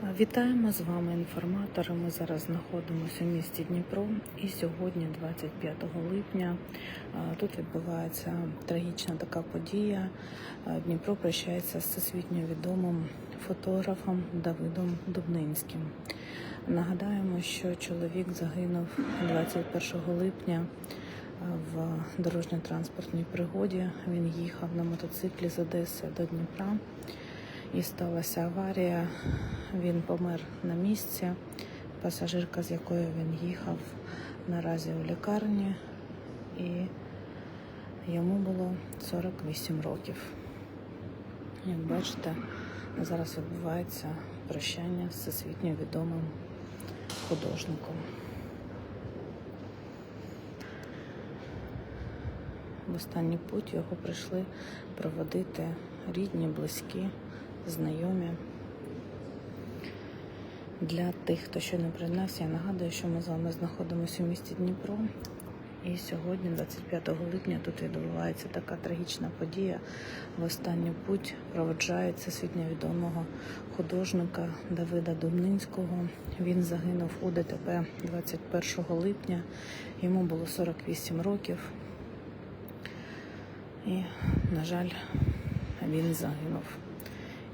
Вітаємо з вами інформатори. Ми зараз знаходимося в місті Дніпро. І сьогодні, 25 липня, тут відбувається трагічна така подія. Дніпро прощається з всесвітньо відомим фотографом Давидом Дубнинським. Нагадаємо, що чоловік загинув 21 липня в дорожньо-транспортній пригоді. Він їхав на мотоциклі з Одеси до Дніпра і сталася аварія. Він помер на місці. Пасажирка, з якою він їхав, наразі у лікарні, і йому було 48 років. Як бачите, зараз відбувається прощання з всесвітньо відомим художником. В останній путь його прийшли проводити рідні, близькі, знайомі. Для тих, хто ще не приєднався, я нагадую, що ми з вами знаходимося у місті Дніпро. І сьогодні, 25 липня, тут відбувається така трагічна подія. В останню путь проводжається світньовідомого художника Давида Дубнинського. Він загинув у ДТП 21 липня. Йому було 48 років. І, на жаль, він загинув.